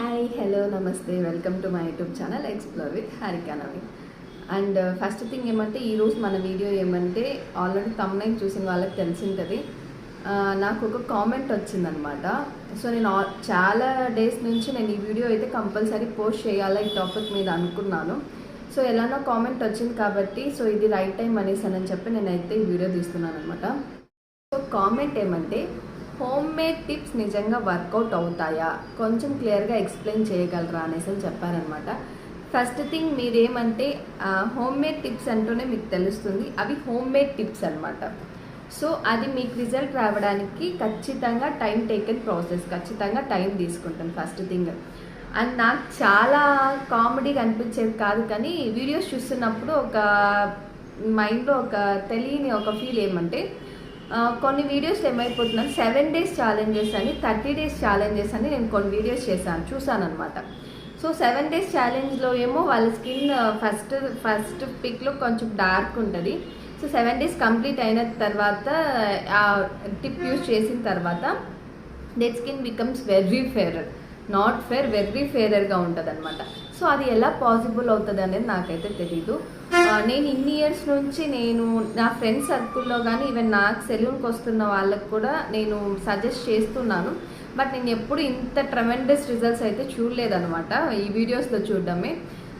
Hi hello నమస్తే welcome to my YouTube channel explore with Harika Naveen and first thing ఏమంటే ఈరోజు మన video ఏమంటే ఆల్రెడీ తమ్నైన్ చూసిన వాళ్ళకి తెలిసింటుంది. నాకు ఒక కామెంట్ వచ్చిందనమాట. సో నేను చాలా డేస్ నుంచి నేను ఈ వీడియో అయితే కంపల్సరీ పోస్ట్ చేయాలా ఈ టాపిక్ మీద అనుకున్నాను. సో ఎలానో కామెంట్ వచ్చింది కాబట్టి సో ఇది రైట్ టైం అనేసి అని చెప్పి నేనైతే ఈ వీడియో తీస్తున్నాను అనమాట సో కామెంట్ ఏమంటే హోమ్ మేడ్ టిప్స్ నిజంగా వర్కౌట్ అవుతాయా? కొంచెం క్లియర్గా ఎక్స్ప్లెయిన్ చేయగలరా? అనేసి అని చెప్పారనమాట. ఫస్ట్ థింగ్ మీరేమంటే హోమ్ మేడ్ టిప్స్ అంటూనే మీకు తెలుస్తుంది. అవి హోమ్ మేడ్ టిప్స్ అనమాట. సో అది మీకు రిజల్ట్ రావడానికి ఖచ్చితంగా టైం టేకెన్ ప్రాసెస్ ఖచ్చితంగా టైం తీసుకుంటాను ఫస్ట్ థింగ్. అండ్ నాకు చాలా కామెడీగా అనిపించేది కాదు కానీ వీడియోస్ చూస్తున్నప్పుడు ఒక మైండ్లో ఒక తెలియని ఒక ఫీల్ ఏమంటే కొన్ని వీడియోస్ ఏమైపోతున్నాను సెవెన్ డేస్ ఛాలెంజెస్ అని థర్టీ డేస్ ఛాలెంజెస్ అని నేను కొన్ని వీడియోస్ చేశాను చూసాను అనమాట సో సెవెన్ డేస్ ఛాలెంజ్లో ఏమో వాళ్ళ స్కిన్ ఫస్ట్ ఫస్ట్ పిక్లో కొంచెం డార్క్ ఉంటుంది. సో సెవెన్ డేస్ కంప్లీట్ అయిన తర్వాత ఆ టిప్ యూస్ చేసిన తర్వాత dead skin becomes very fairer not fair very ఫేరర్గా ఉంటుంది అనమాట సో అది ఎలా పాసిబుల్ అవుతుంది అనేది నాకైతే తెలీదు. నేను ఇన్ని ఇయర్స్ నుంచి నేను నా ఫ్రెండ్స్ సర్కిల్లో కానీ ఈవెన్ నాకు సెలూన్కి వస్తున్న వాళ్ళకి కూడా నేను సజెస్ట్ చేస్తున్నాను. బట్ నేను ఎప్పుడు ఇంత ట్రమెండస్ రిజల్ట్స్ అయితే చూడలేదనమాట ఈ వీడియోస్లో చూడడమే.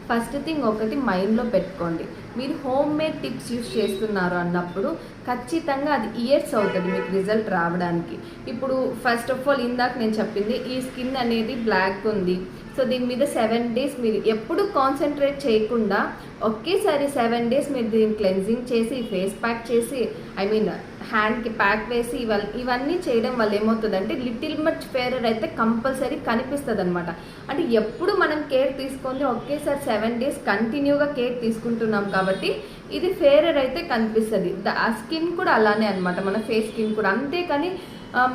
ఫస్ట్ థింగ్ ఒకటి మైండ్లో పెట్టుకోండి. మీరు హోమ్ మేడ్ టిప్స్ యూస్ చేస్తున్నారు అన్నప్పుడు ఖచ్చితంగా అది ఇయర్స్ అవుతుంది మీకు రిజల్ట్ రావడానికి. ఇప్పుడు ఫస్ట్ ఆఫ్ ఆల్ ఇందాక నేను చెప్పింది ఈ స్కిన్ అనేది బ్లాక్ ఉంది. సో దీని మీద సెవెన్ డేస్ మీరు ఎప్పుడు కాన్సన్ట్రేట్ చేయకుండా ఒకేసారి సెవెన్ డేస్ మీరు దీన్ని క్లెన్జింగ్ చేసి ఫేస్ ప్యాక్ చేసి ఐ మీన్ హ్యాండ్కి ప్యాక్ వేసి ఇవన్నీ చేయడం వల్ల ఏమవుతుందంటే లిటిల్ మచ్ ఫేరర్ అయితే కంపల్సరీ కనిపిస్తుంది అనమాట అంటే ఎప్పుడు మనం కేర్ తీసుకొని ఒకేసారి సెవెన్ డేస్ కంటిన్యూగా కేర్ తీసుకుంటున్నాం కాబట్టి ఇది ఫేరర్ అయితే కనిపిస్తుంది. ద- ఆ స్కిన్ కూడా అలానే అనమాట మన ఫేస్ స్కిన్ కూడా. అంతేకాని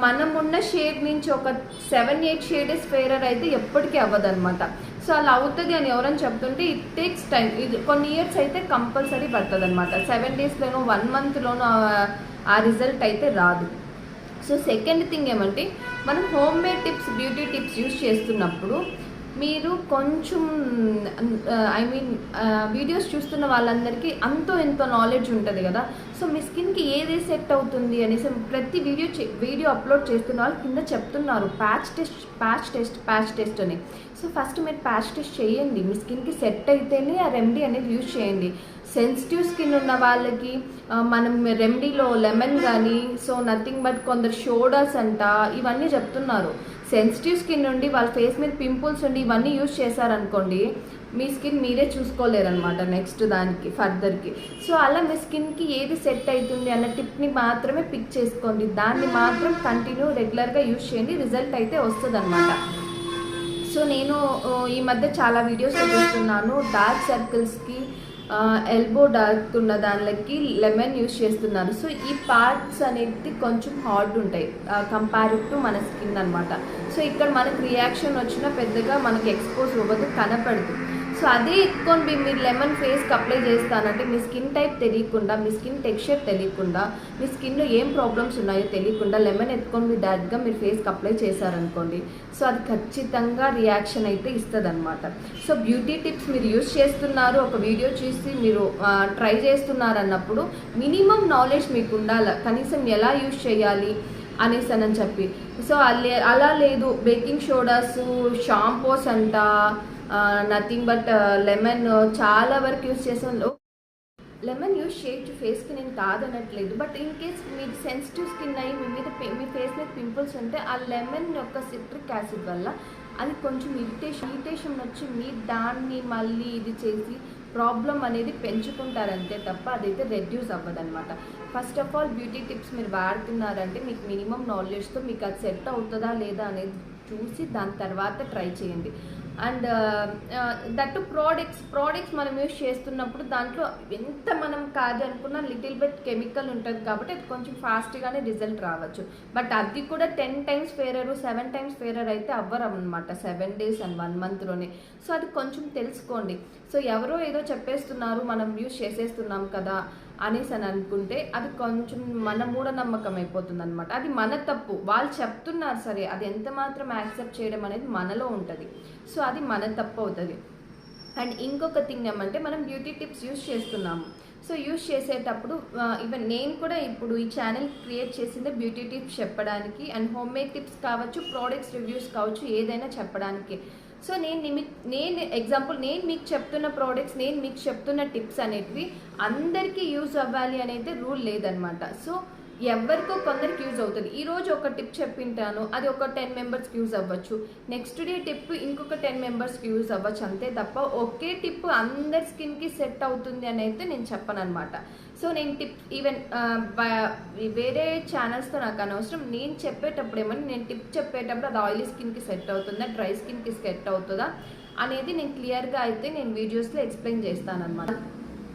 మనం ఉన్న షేడ్ నుంచి ఒక సెవెన్ ఎయిట్ షేడెస్ ఫేరర్ అయితే ఎప్పటికీ అవ్వదు అనమాట సో అలా అవుతుంది అని ఎవరైనా చెప్తుంటే ఇట్ టేక్స్ టైం ఇది కొన్ని ఇయర్స్ అయితే కంపల్సరీ పడుతుంది అనమాట సెవెన్ డేస్లోనూ వన్ మంత్లోనూ ఆ రిజల్ట్ అయితే రాదు. సో సెకండ్ థింగ్ ఏమంటే మనం home made tips beauty tips use చేస్తున్నప్పుడు మీరు కొంచెం ఐ మీన్ వీడియోస్ చూస్తున్న వాళ్ళందరికీ అంతో ఎంతో నాలెడ్జ్ ఉంటుంది కదా. సో మీ స్కిన్కి ఏది సెట్ అవుతుంది అనేసి ప్రతి వీడియో చే- వీడియో అప్లోడ్ చేస్తున్న వాళ్ళు కింద చెప్తున్నారు. Patch test patch test patch test అని. సో ఫస్ట్ మీరు ప్యాచ్ టెస్ట్ చేయండి. మీ స్కిన్కి సెట్ అయితేనే ఆ రెమెడీ అనేది యూజ్ చేయండి. సెన్సిటివ్ స్కిన్ ఉన్న వాళ్ళకి మనం రెమెడీలో లెమన్ కానీ సో నథింగ్ బట్ కొందరు షోడర్స్ అంట ఇవన్నీ చెప్తున్నారు. సెన్సిటివ్ స్కిన్ ఉండి వాళ్ళ ఫేస్ మీద పింపుల్స్ ఉండి ఇవన్నీ యూజ్ చేశారనుకోండి మీ స్కిన్ మీరే చూసుకోలేరనమాట నెక్స్ట్ దానికి ఫర్దర్కి సో అలా మీ స్కిన్కి ఏది సెట్ అవుతుంది అన్న టిప్ని మాత్రమే పిక్ చేసుకోండి. దాన్ని మాత్రం కంటిన్యూ రెగ్యులర్గా యూజ్ చేయండి రిజల్ట్ అయితే వస్తుంది అనమాట సో నేను ఈ మధ్య చాలా వీడియోస్ చూస్తున్నాను డార్క్ సర్కిల్స్కి ఎల్బో డార్క్ ఉన్న దానిలోకి లెమన్ యూస్ చేస్తున్నారు. సో ఈ పార్ట్స్ అనేది కొంచెం హార్డ్ ఉంటాయి. కంపేర్ టు మన స్కిన్ అనమాట సో ఇక్కడ మనకు రియాక్షన్ వచ్చినా పెద్దగా మనకి ఎక్స్పోజ్ అవ్వదు కనపడదు. సో అదే ఎత్తుకొని మీరు లెమన్ ఫేస్కి అప్లై చేస్తానంటే మీ స్కిన్ టైప్ తెలియకుండా మీ స్కిన్ టెక్స్చర్ తెలియకుండా మీ స్కిన్లో ఏం ప్రాబ్లమ్స్ ఉన్నాయో తెలియకుండా లెమన్ ఎత్తుకొని మీరు డైరెక్ట్గా మీరు ఫేస్కి అప్లై చేశారనుకోండి సో అది ఖచ్చితంగా రియాక్షన్ అయితే ఇస్తుంది అనమాట సో బ్యూటీ టిప్స్ మీరు యూస్ చేస్తున్నారు ఒక వీడియో చూసి మీరు ట్రై చేస్తున్నారు అన్నప్పుడు మినిమం నాలెడ్జ్ మీకు ఉండాలి కనీసం ఎలా యూస్ చేయాలి అనేసి అని చెప్పి. సో అలా లేదు. బేకింగ్ సోడాస్ షాంపూస్ అంట నథింగ్ బట్ లెమన్ చాలా వరకు యూస్ చేసాను లెమన్ యూస్ చేయొచ్చు ఫేస్కి నేను కాదనట్లేదు బట్ ఇన్ కేస్ మీ సెన్సిటివ్ స్కిన్ అయ్యి మీ మీద మీ ఫేస్ మీద పింపుల్స్ ఉంటే ఆ లెమన్ యొక్క సిట్రిక్ యాసిడ్ వల్ల అది కొంచెం ఇరిటేషన్ ఇరిటేషన్ వచ్చి మీ దాన్ని మళ్ళీ ఇది చేసి ప్రాబ్లం అనేది పెంచుకుంటారంతే తప్ప అదైతే reduce అవ్వదనమాట first of all beauty tips మీరు వాడుతున్నారంటే మీకు మినిమం నాలెడ్జ్తో మీకు అది సెట్ అవుతుందా లేదా అనేది చూసి దాని తర్వాత ట్రై చేయండి. అండ్ దట్టు ప్రోడక్ట్స్ ప్రోడక్ట్స్ మనం యూస్ చేస్తున్నప్పుడు దాంట్లో ఎంత మనం కాదు అనుకున్నా లిటిల్ బిట్ కెమికల్ ఉంటుంది కాబట్టి అది కొంచెం ఫాస్ట్గానే రిజల్ట్ రావచ్చు. బట్ అది కూడా ten times fairer seven times fairer అయితే అవ్వరు అనమాట సెవెన్ డేస్ అండ్ వన్ మంత్లోనే సో అది కొంచెం తెలుసుకోండి. సో ఎవరో ఏదో చెప్పేస్తున్నారు మనం యూస్ చేసేస్తున్నాం కదా. అనేసి అని అనుకుంటే అది కొంచెం మన మూఢనమ్మకం అయిపోతుంది అనమాట అది మన తప్పు. వాళ్ళు చెప్తున్నారు సరే అది ఎంత మాత్రం యాక్సెప్ట్ చేయడం అనేది మనలో ఉంటుంది. సో అది మన తప్పు అవుతుంది. అండ్ ఇంకొక థింగ్ ఏమంటే మనం బ్యూటీ టిప్స్ యూస్ చేస్తున్నాము. సో యూస్ చేసేటప్పుడు ఈవెన్ నేను కూడా ఇప్పుడు ఈ ఛానల్ క్రియేట్ చేసిందే బ్యూటీ టిప్స్ చెప్పడానికి అండ్ హోమ్ మేడ్ టిప్స్ కావచ్చు ప్రోడక్ట్స్ రివ్యూస్ కావచ్చు ఏదైనా చెప్పడానికి. సో నేను మీకు నేను ఎగ్జాంపుల్ నేను మీకు చెప్తున్న ప్రోడక్ట్స్ నేను మీకు చెప్తున్న టిప్స్ అనేటివి అందరికీ యూజ్ అవ్వాలి అనేది రూల్ లేదనమాట సో ఎవరికో కొందరికి యూజ్ అవుతుంది. ఈ రోజు ఒక టిప్ చెప్పింటాను. అది ఒక టెన్ మెంబర్స్కి యూజ్ అవ్వచ్చు. నెక్స్ట్ డే టిప్ ఇంకొక టెన్ మెంబర్స్కి యూజ్ అవ్వచ్చు. అంతే తప్ప ఒకే టిప్ అందరి స్కిన్కి సెట్ అవుతుంది అని అయితే నేను చెప్పను అనమాట సో నేను టిప్ ఈవెన్ వేరే ఛానల్స్తో నాకు అనవసరం. నేను చెప్పేటప్పుడు ఏమన్నా నేను టిప్ చెప్పేటప్పుడు అది ఆయిలీ స్కిన్కి సెట్ అవుతుందా డ్రై స్కిన్కి సెట్ అవుతుందా అనేది నేను క్లియర్గా అయితే నేను వీడియోస్లో ఎక్స్ప్లెయిన్ చేస్తానన్నమాట.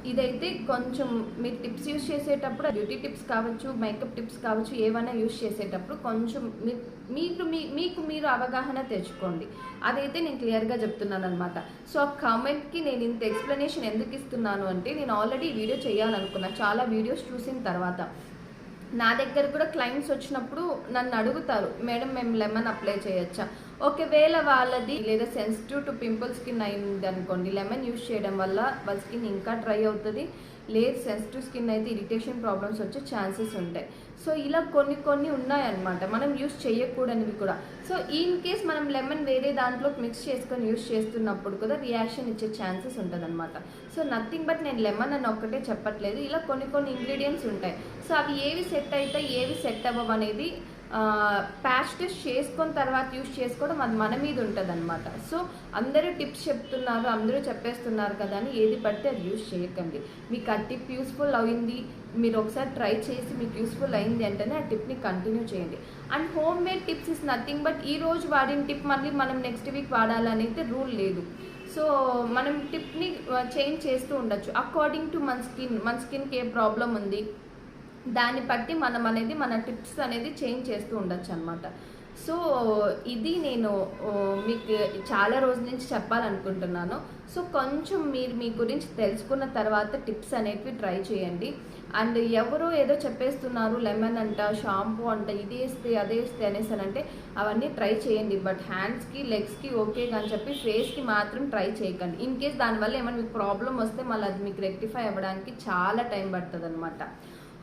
ఇదైతే కొంచెం మీరు టిప్స్ యూస్ చేసేటప్పుడు బ్యూటీ టిప్స్ కావచ్చు మేకప్ టిప్స్ కావచ్చు ఏవైనా యూస్ చేసేటప్పుడు కొంచెం మీ- మీకు మీ మీకు మీరు అవగాహన తెచ్చుకోండి. అదైతే నేను క్లియర్గా చెప్తున్నాను అనమాట సో ఆ కామెంట్కి నేను ఇంత ఎక్స్ప్లెనేషన్ ఎందుకు ఇస్తున్నాను అంటే నేను ఆల్రెడీ వీడియో చేయాలనుకున్నా. చాలా వీడియోస్ చూసిన తర్వాత. నా దగ్గర కూడా క్లయింట్స్ వచ్చినప్పుడు నన్ను అడుగుతారు మేడం మేము లెమన్ అప్లై చేయొచ్చా? ఒకవేళ వాళ్ళది లేదా సెన్సిటివ్ టు పింపుల్ స్కిన్ అయింది అనుకోండి లెమన్ యూస్ చేయడం వల్ల వాళ్ళ స్కిన్ ఇంకా డ్రై అవుతుంది. లేదు సెన్సిటివ్ స్కిన్ అయితే ఇరిటేషన్ ప్రాబ్లమ్స్ వచ్చే ఛాన్సెస్ ఉంటాయి. సో ఇలా కొన్ని కొన్ని ఉన్నాయన్నమాట. మనం యూస్ చేయకూడనివి కూడా. సో ఇన్ కేస్ మనం లెమన్ వేరే దాంట్లో మిక్స్ చేసుకొని యూస్ చేస్తున్నప్పుడు కూడా రియాక్షన్ ఇచ్చే ఛాన్సెస్ ఉంటుందన్నమాట. సో నథింగ్ బట్ నేను లెమన్ అని ఒక్కటే చెప్పట్లేదు. ఇలా కొన్ని కొన్ని ఇంగ్రీడియంట్స్ ఉంటాయి. సో అవి ఏవి సెట్ అవుతాయి ఏవి సెట్ అవ్వవు అనేది ప్యాచ్ టెస్ట్ చేసుకొని తర్వాత యూస్ చేసుకోవడం అది మన మీద ఉంటుంది అనమాట సో అందరూ టిప్స్ చెప్తున్నారు అందరూ చెప్పేస్తున్నారు కదా అని ఏది పడితే అది యూస్ చేయకండి. మీకు ఆ టిప్ యూస్ఫుల్ అయింది మీరు ఒకసారి ట్రై చేసి మీకు యూస్ఫుల్ అయింది అంటేనే ఆ టిప్ని కంటిన్యూ చేయండి. And home made tips is nothing but ఈ రోజు వాడిన టిప్ మళ్ళీ మనం నెక్స్ట్ వీక్ వాడాలనైతే రూల్ లేదు. సో మనం టిప్ని చేంజ్ చేస్తూ ఉండొచ్చు. అకార్డింగ్ టు మన స్కిన్ మన స్కిన్కి ఏ ప్రాబ్లం ఉంది. దాన్ని బట్టి మనం అనేది మన టిప్స్ అనేది చేంజ్ చేస్తూ ఉండొచ్చు అనమాట సో ఇది నేను మీకు చాలా రోజుల నుంచి చెప్పాలనుకుంటున్నాను. సో కొంచెం మీరు మీ గురించి తెలుసుకున్న తర్వాత టిప్స్ అనేటివి ట్రై చేయండి. అండ్ ఎవరో ఏదో చెప్పేస్తున్నారు లెమన్ అంట షాంపూ అంట ఇది వేస్తే అదే వేస్తే అనేసి అని అంటే అవన్నీ ట్రై చేయండి. బట్ హ్యాండ్స్కి లెగ్స్కి ఓకే అని చెప్పి ఫేస్కి మాత్రం ట్రై చేయకండి. ఇన్ కేస్ దానివల్ల ఏమైనా మీకు ప్రాబ్లం వస్తే మళ్ళీ అది మీకు రెక్టిఫై అవ్వడానికి చాలా టైం పడుతుంది అనమాట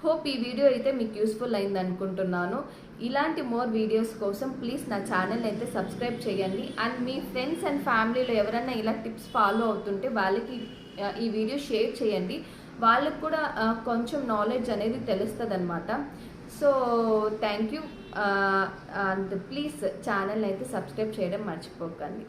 హోప్ ఈ వీడియో అయితే మీకు యూస్ఫుల్ అయింది అనుకుంటున్నాను. ఇలాంటి మోర్ వీడియోస్ కోసం ప్లీజ్ నా ఛానల్ అయితే సబ్స్క్రైబ్ చేయండి. అండ్ మీ ఫ్రెండ్స్ అండ్ ఫ్యామిలీలో ఎవరైనా ఇలా టిప్స్ ఫాలో అవుతుంటే వాళ్ళకి ఈ వీడియో షేర్ చేయండి. వాళ్ళకు కూడా కొంచెం నాలెడ్జ్ అనేది తెలుస్తుంది అనమాట so thank you. And please channel అయితే సబ్స్క్రైబ్ చేయడం మర్చిపోకండి.